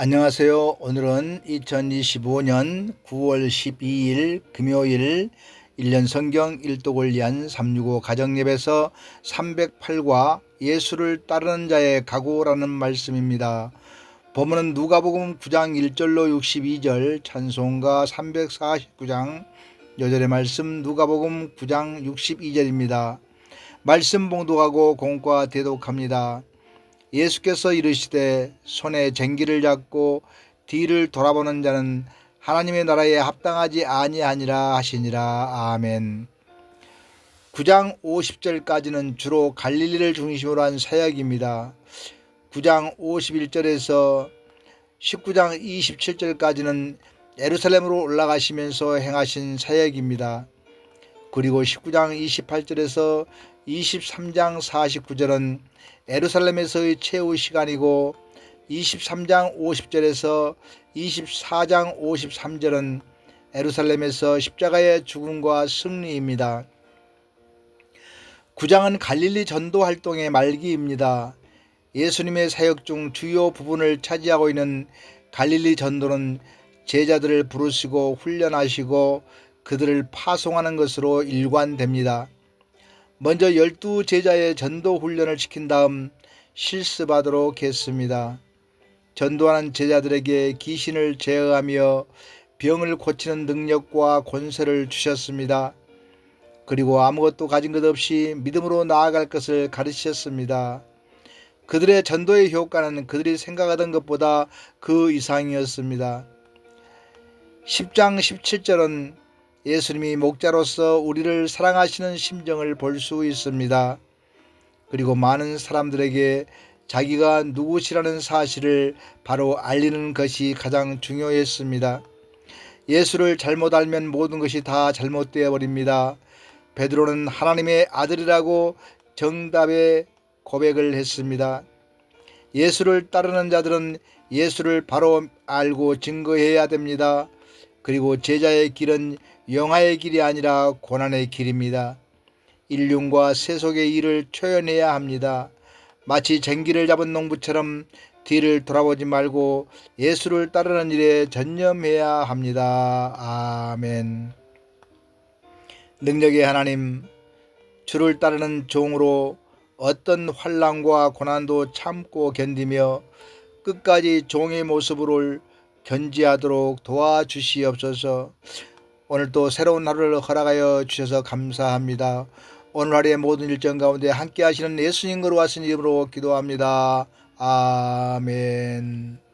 안녕하세요. 오늘은 2025년 9월 12일 금요일 1년 성경 일독을 위한 365 가정예배에서 308과 예수를 따르는 자의 각오라는 말씀입니다. 본문은 누가복음 9장 1절로 62절 찬송가 349장 여절의 말씀 누가복음 9장 62절입니다. 말씀 봉독하고 공과 대독합니다. 예수께서 이르시되 손에 쟁기를 잡고 뒤를 돌아보는 자는 하나님의 나라에 합당하지 아니하니라 하시니라 아멘. 9장 50절까지는 주로 갈릴리를 중심으로 한 사역입니다. 9장 51절에서 19장 27절까지는 예루살렘으로 올라가시면서 행하신 사역입니다. 그리고 19장 28절에서 23장 49절은 에루살렘에서의 최후 시간이고 23장 50절에서 24장 53절은 에루살렘에서 십자가의 죽음과 승리입니다. 9장은 갈릴리 전도 활동의 말기입니다. 예수님의 사역 중 주요 부분을 차지하고 있는 갈릴리 전도는 제자들을 부르시고 훈련하시고 그들을 파송하는 것으로 일관됩니다. 먼저 열두 제자의 전도 훈련을 시킨 다음 실습하도록 했습니다. 전도하는 제자들에게 귀신을 제어하며 병을 고치는 능력과 권세를 주셨습니다. 그리고 아무것도 가진 것 없이 믿음으로 나아갈 것을 가르치셨습니다. 그들의 전도의 효과는 그들이 생각하던 것보다 그 이상이었습니다. 10장 17절은 예수님이 목자로서 우리를 사랑하시는 심정을 볼 수 있습니다. 그리고 많은 사람들에게 자기가 누구시라는 사실을 바로 알리는 것이 가장 중요했습니다. 예수를 잘못 알면 모든 것이 다 잘못되어 버립니다. 베드로는 하나님의 아들이라고 정답의 고백을 했습니다. 예수를 따르는 자들은 예수를 바로 알고 증거해야 됩니다. 그리고 제자의 길은 영화의 길이 아니라 고난의 길입니다. 인륜과 세속의 일을 초연해야 합니다. 마치 쟁기를 잡은 농부처럼 뒤를 돌아보지 말고 예수를 따르는 일에 전념해야 합니다. 아멘. 능력의 하나님, 주를 따르는 종으로 어떤 환란과 고난도 참고 견디며 끝까지 종의 모습을 견지하도록 도와주시옵소서. 오늘 또 새로운 하루를 허락하여 주셔서 감사합니다. 오늘 하루의 모든 일정 가운데 함께 하시는 예수님 거로 왔은 이름으로 기도합니다. 아멘.